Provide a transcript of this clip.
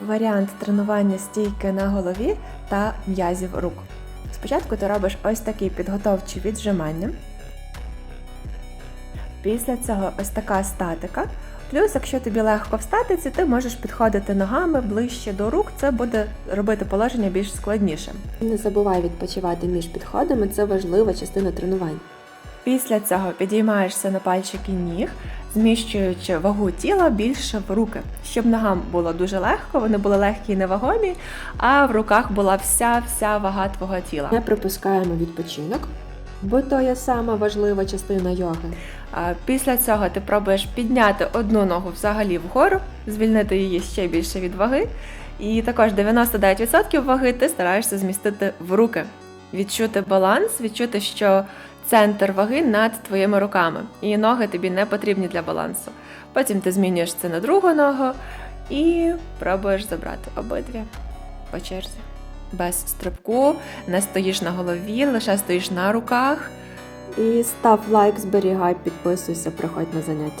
варіант тренування стійки на голові та м'язів рук. Спочатку ти робиш ось такі підготовчі віджимання. Після цього ось така статика. Плюс, якщо тобі легко в статиці, ти можеш підходити ногами ближче до рук, це буде робити положення більш складнішим. Не забувай відпочивати між підходами, це важлива частина тренувань. Після цього підіймаєшся на пальчики ніг, зміщуючи вагу тіла більше в руки, щоб ногам було дуже легко, вони були легкі і невагомі, а в руках була вся вся вага твого тіла. Не пропускаємо відпочинок, бо то є сама важлива частина йоги. Після цього ти пробуєш підняти одну ногу взагалі вгору, звільнити її ще більше від ваги. І також 99% ваги ти стараєшся змістити в руки, відчути баланс, відчути, що центр ваги над твоїми руками, і ноги тобі не потрібні для балансу. Потім ти змінюєш це на другу ногу і пробуєш забрати обидві по черзі. Без стрибку, не стоїш на голові, лише стоїш на руках. І став лайк, зберігай, підписуйся, приходь на заняття.